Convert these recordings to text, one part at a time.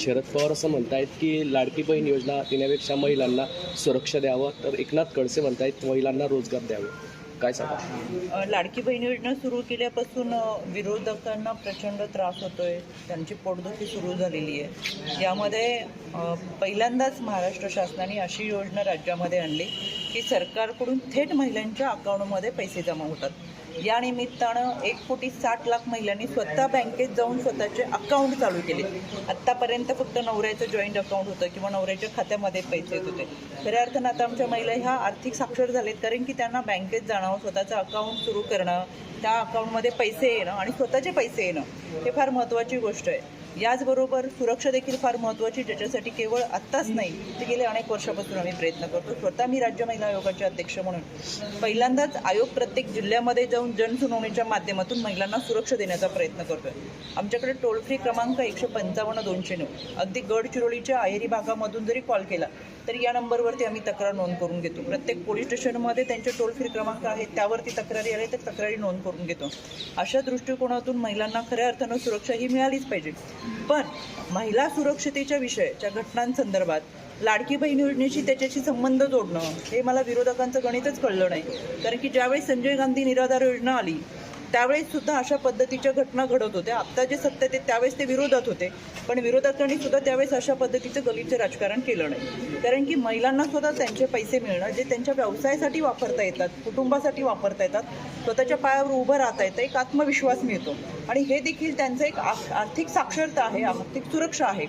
शरद पवार असं म्हणतायत की लाडकी बहीण योजना देण्यापेक्षा महिलांना सुरक्षा द्यावं तर एकनाथ खडसे म्हणतायत महिलांना रोजगार द्यावे. काय सांगा? लाडकी बहीण योजना सुरू केल्यापासून विरोधकांना प्रचंड त्रास होतोय. त्यांची पोटदुखी सुरू झालेली आहे. यामध्ये पहिल्यांदाच महाराष्ट्र शासनाने अशी योजना राज्यामध्ये आणली की सरकारकडून थेट महिलांच्या अकाउंटमध्ये पैसे जमा होतात. या निमित्तानं एक कोटी साठ लाख महिलांनी स्वतः बँकेत जाऊन स्वतःचे अकाउंट चालू केले. आत्तापर्यंत फक्त नवऱ्याचं जॉईंट अकाउंट होतं किंवा नवऱ्याच्या खात्यामध्ये पैसे येत होते. खऱ्या अर्थानं आता आमच्या महिला ह्या आर्थिक साक्षर झालेत कारण की त्यांना बँकेत जाणं स्वतःचं अकाउंट सुरू करणं त्या अकाउंटमध्ये पैसे येणं आणि स्वतःचे पैसे येणं हे फार महत्त्वाची गोष्ट आहे. याचबरोबर सुरक्षा देखील फार महत्त्वाची ज्याच्यासाठी केवळ आत्ताच नाही ते गेले अनेक वर्षापासून आम्ही प्रयत्न करतो. स्वतः मी राज्य महिला आयोगाचे अध्यक्ष म्हणून. पहिल्यांदाच आयोग प्रत्येक जिल्ह्यामध्ये जाऊन जनसुनावणीच्या माध्यमातून महिलांना सुरक्षा देण्याचा प्रयत्न करतोय. आमच्याकडे टोल फ्री क्रमांक एकशे पंचावन्न दोनशे नऊ. अगदी गडचिरोलीच्या आहेरी भागामधून जरी कॉल केला तर या नंबरवरती आम्ही तक्रार नोंद करून घेतो. प्रत्येक पोलीस स्टेशनमध्ये त्यांचे टोल फ्री क्रमांक आहेत त्यावरती तक्रारी आल्या तर तक्रारी नोंद करून घेतो. अशा दृष्टिकोनातून महिलांना खऱ्या अर्थानं सुरक्षा ही मिळालीच पाहिजे. पण महिला सुरक्षतेच्या विषयाच्या घटनांसंदर्भात लाडकी बहीण योजनेशी त्याच्याशी संबंध जोडणं हे मला विरोधकांचं गणितच कळलं नाही. कारण की ज्यावेळी संजय गांधी निराधार योजना आली त्यावेळेस सुद्धा अशा पद्धतीच्या घटना घडत होत्या. आत्ता जे सत्य ते त्यावेळेस ते विरोधात होते. पण विरोधकांनी सुद्धा त्यावेळेस अशा पद्धतीचं गलिच्छ राजकारण केलं नाही. कारण की महिलांना सुद्धा त्यांचे पैसे मिळणं जे त्यांच्या व्यवसायासाठी वापरता येतात कुटुंबासाठी वापरता येतात स्वतःच्या पायावर उभं राहता येतं एक आत्मविश्वास मिळतो. आणि हे देखील त्यांचं एक आर्थिक साक्षरता आहे आर्थिक सुरक्षा आहे.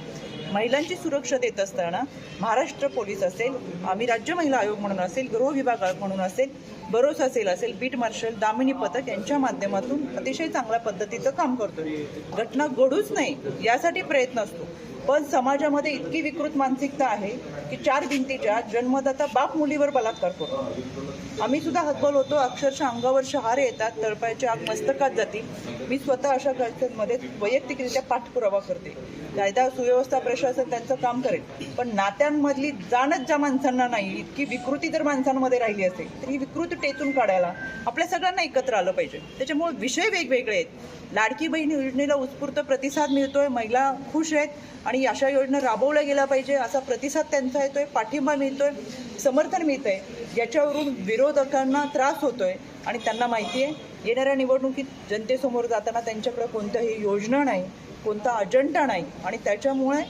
महिलांची सुरक्षा देत असताना महाराष्ट्र पोलीस असेल आम्ही राज्य महिला आयोग म्हणून असेल गृह विभाग म्हणून असेल भरोसा सेल असेल बीट मार्शल दामिनी पथक यांच्या माध्यमातून अतिशय चांगल्या पद्धतीचं काम करतोय. घटना घडूच नाही यासाठी प्रयत्न असतो. पण समाजामध्ये इतकी विकृत मानसिकता आहे की चार भिंतीच्या जन्मदाता बाप मुलीवर बलात्कार करतो. आम्ही सुद्धा हतबल होतो अक्षरशः अंगावर शहारे येतात तळपायच्या आग मस्तकात जातील मी स्वतः अशा घटनांमध्ये वैयक्तिकरित्या पाठपुरावा करते. कायदा सुव्यवस्था प्रशासन त्यांचं काम करेल. पण नात्यांमधली जाणच ज्या माणसांना नाही इतकी विकृती जर माणसांमध्ये राहिली असेल तर ही विकृती टेचून काढायला. आपल्या सगळ्यांना एकत्र आलं पाहिजे. त्याच्यामुळे विषय वेगवेगळे आहेत. लाडकी बहीण योजनेला उत्स्फूर्त प्रतिसाद मिळतोय. महिला खुश आहेत आणि अशा योजना राबवल्या गेल्या पाहिजे असा प्रतिसाद त्यांचा येतोय. पाठिंबा मिळतोय. समर्थन मिळतंय. याच्यावरून विरोधकांना त्रास होतोय आणि त्यांना माहिती आहे येणाऱ्या निवडणुकीत जनतेसमोर जाताना त्यांच्याकडे कोणत्याही योजना नाही कोणता अजेंडा नाही आणि त्याच्यामुळे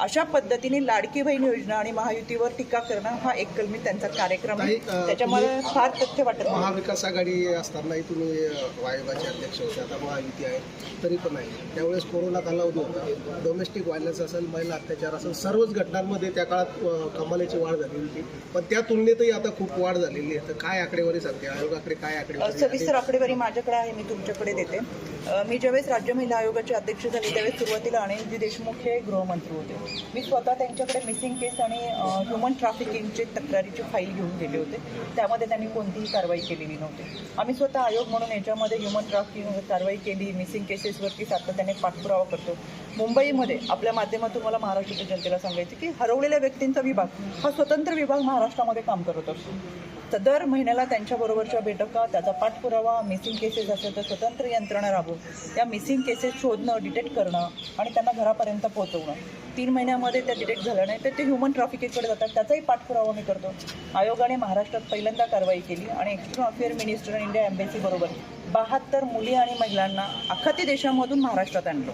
अशा पद्धतीने लाडकी बहीण योजना आणि महायुतीवर टीका करणं हा एक कलमी त्यांचा कार्यक्रम आहे. त्याच्यामुळे फार तथ्य वाटत नाही. महाविकास आघाडी असतानाही तुम्ही अ, आयोगाचे अध्यक्ष होते आता महायुती आहे तरी पण आहे त्यावेळेस कोरोना कालावधी होता. डोमेस्टिक व्हायलन्स असेल महिला अत्याचार असेल सर्वच घटनांमध्ये त्या काळात कमालीची वाढ झाली होती. पण त्या तुलनेतही आता खूप वाढ झालेली आहे. तर काय आकडेवारी सांगते? आयोगाकडे काय आकडेवारी सविस्तर आकडेवारी माझ्याकडे आहे मी तुमच्याकडे देते. मी ज्यावेळेस राज्य महिला आयोगाचे अध्यक्ष झाले त्यावेळेस सुरुवातीला अनिलजी देशमुख हे गृहमंत्री होते. मी स्वतः त्यांच्याकडे मिसिंग केस आणि ह्युमन ट्रॅफिकिंगचे तक्रारीची फाईल घेऊन गेले होते. त्यामध्ये त्यांनी कोणतीही कारवाई केलेली नव्हती. आम्ही स्वतः आयोग म्हणून याच्यामध्ये ह्युमन ट्रॅफिकिंग कारवाई केली मिसिंग केसेसवरती सातत्याने पाठपुरावा करतो. मुंबईमध्ये आपल्या माध्यमातून मला महाराष्ट्राच्या जनतेला सांगायचं की हरवलेल्या व्यक्तींचा विभाग हा स्वतंत्र विभाग महाराष्ट्रामध्ये काम करत असतो. दर महिन्याला त्यांच्याबरोबरच्या बैठका त्याचा पाठपुरावा मिसिंग केसेस असेल तर स्वतंत्र यंत्रणा राबवून त्या मिसिंग केसेस शोधणं डिटेक्ट करणं आणि त्यांना घरापर्यंत पोहोचवणं. तीन महिन्यामध्ये त्या डिटेक्ट झाल्या नाही तर ते ह्युमन ट्रॅफिकिंगकडे जातात. त्याचाही पाठपुरावा मी करतो. आयोगाने महाराष्ट्रात पहिल्यांदा कारवाई केली आणि एक्सटर्नल अफेअर मिनिस्टर इंडिया एम्बेसीबरोबर बहात्तर मुली आणि महिलांना अखाती देशामधून महाराष्ट्रात आणलो.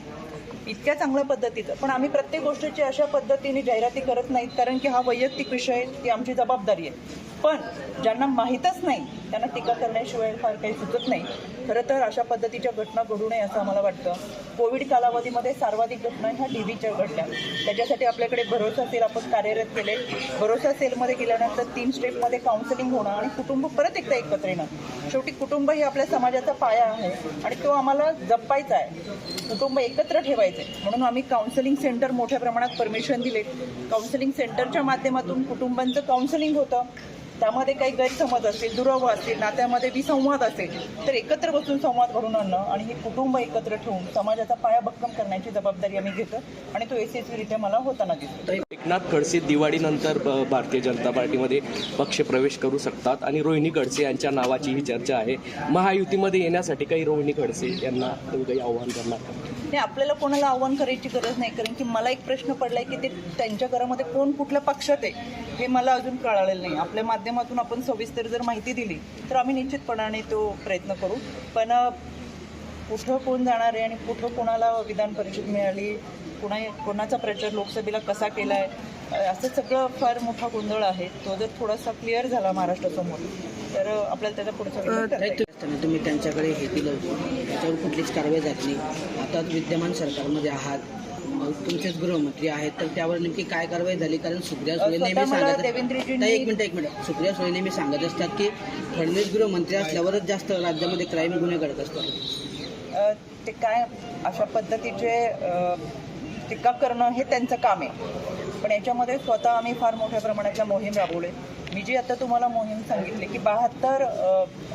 इतक्या चांगल्या पद्धतीचं. पण आम्ही प्रत्येक गोष्टीची अशा पद्धतीने जाहिराती करत नाहीत कारण की हा वैयक्तिक विषय ती आमची जबाबदारी आहे. पण ज्यांना माहीतच नाही त्यांना टीका करण्याशिवाय फार काही सुचत नाही. खरं तर अशा पद्धतीच्या घटना घडू नये असं आम्हाला वाटतं. कोविड कालावधीमध्ये सर्वाधिक घटना ह्या टी व्हीच्या घडल्या. त्याच्यासाठी आपल्याकडे भरोसा सेल आपण कार्यरत केले. भरोसा सेलमध्ये गेल्यानंतर तीन स्टेपमध्ये काउन्सिलिंग होणं आणि कुटुंब परत एकदा एकत्र येणं. शेवटी कुटुंब ही आपल्या समाजाचा पाया आहे आणि तो आम्हाला जपायचा आहे. कुटुंब एकत्र ठेवायचं. आहे म्हणून आम्ही काउन्सिलिंग सेंटर मोठ्या प्रमाणात परमिशन दिले. काउन्सिलिंग सेंटरच्या माध्यमातून कुटुंबांचं काउन्सिलिंग होतं. त्यामध्ये काही गैरसमज असतील दुरावा असतील नात्यामध्ये विसंवाद असेल तर एकत्र बसून संवाद घडून आणणं आणि हे कुटुंब एकत्र ठेवून समाजाचा पाया भक्कम करण्याची जबाबदारी आम्ही घेतो आणि तो यशस्वीरित्या मला होताना दिसतो. एकनाथ खडसे दिवाळीनंतर भारतीय जनता पार्टीमध्ये पक्ष प्रवेश करू शकतात आणि रोहिणी खडसे यांच्या नावाची ही चर्चा आहे. महायुतीमध्ये येण्यासाठी काही रोहिणी खडसे यांना काही आव्हान करणार नाही आपल्याला कोणाला आव्हान करायची गरज नाही कारण की मला एक प्रश्न पडलाय की ते त्यांच्या घरामध्ये कोण कुठल्या पक्षात आहे हे मला अजून कळालेलं नाही. आपल्या माध्यमातून आपण सविस्तर जर माहिती दिली तर आम्ही निश्चितपणाने तो प्रयत्न करू. पण कुठं कोण जाणार आहे आणि कुठं कोणाला विधान परिषद मिळाली कुणा कोणाचा प्रचार लोकसभेला कसा केला आहे असं सगळं फार मोठा गोंधळ आहे. तो जर थोडासा क्लिअर झाला महाराष्ट्रासमोर तर आपल्याला त्याचा पुढचा तुम्ही त्यांच्याकडे हे दिलं त्याच्यावर कुठलीच कारवाई झाली नाही. आता विद्यमान सरकारमध्ये आहात तुमचेच गृहमंत्री आहेत तर त्यावर नेमकी काय कारवाई झाली? कारण सुप्रिया सुळे नेहमी सांगत एक मिनिट एक मिनिट. सुप्रिया सुळे नेहमी सांगत असतात की फडणवीस गृहमंत्री असल्यावरच जास्त राज्यामध्ये क्राईम गुन्हे घडत असतात. ते काय अशा पद्धतीचे टीका करणं हे त्यांचं काम आहे. पण याच्यामध्ये स्वतः आम्ही फार मोठ्या प्रमाणाच्या मोहीम राबवले. मी जी आता तुम्हाला मोहीम सांगितली की बहात्तर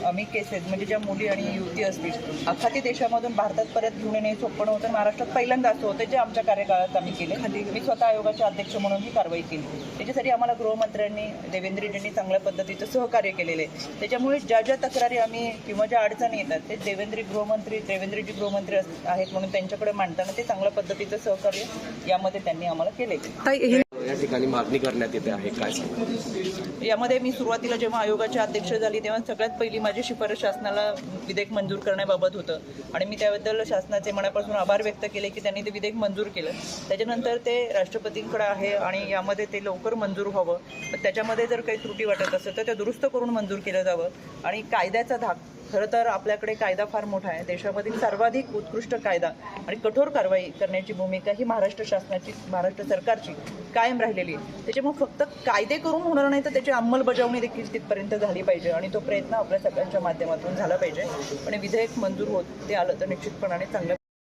आम्ही केसेस म्हणजे ज्या मुली आणि युवती असतील अखाती देशामधून भारतात परत घेऊन येणे सोपं नव्हतं. महाराष्ट्रात पहिल्यांदा असं होतं जे आमच्या कार्यकाळात आम्ही केले. मी स्वतः आयोगाचे अध्यक्ष म्हणून ही कारवाई केली. त्याच्यासाठी आम्हाला गृहमंत्र्यांनी देवेंद्र देवेंद्रजींनी चांगल्या पद्धतीचं सहकार्य केलेलं आहे. त्याच्यामुळे ज्या ज्या तक्रारी आम्ही किंवा ज्या अडचणी येतात ते देवेंद्र गृहमंत्री देवेंद्रजी गृहमंत्री आहेत म्हणून त्यांच्याकडे मांडताना ते चांगल्या पद्धतीचं सहकार्य यामध्ये त्यांनी आम्हाला केले या ठिकाणी मागणी करण्यात येते आहे काय यामध्ये मी सुरुवातीला जेव्हा आयोगाचे अध्यक्ष झाली तेव्हा सगळ्यात पहिली माझी शिफारस शासनाला विधेयक मंजूर करण्याबाबत होतं. आणि मी त्याबद्दल शासनाचे मनापासून आभार व्यक्त केले की त्यांनी ते विधेयक मंजूर केलं. त्याच्यानंतर ते राष्ट्रपतींकडे आहे आणि यामध्ये ते लवकर मंजूर व्हावं. त्याच्यामध्ये जर काही त्रुटी वाटत असेल तर ते दुरुस्त करून मंजूर केलं जावं. आणि कायद्याचा धाक खरं तर आपल्याकडे कायदा फार मोठा आहे. देशामधील सर्वाधिक उत्कृष्ट कायदा आणि कठोर कारवाई करण्याची भूमिका ही महाराष्ट्र शासनाची महाराष्ट्र सरकारची कायम राहिलेली आहे. त्याच्यामुळे फक्त कायदे करून होणार नाही तर त्याची अंमलबजावणी देखील तिथपर्यंत झाली पाहिजे. आणि तो प्रयत्न आपल्या सगळ्यांच्या माध्यमातून झाला पाहिजे. पण विधेयक मंजूर होत ते आलं तर निश्चितपणाने चांगलं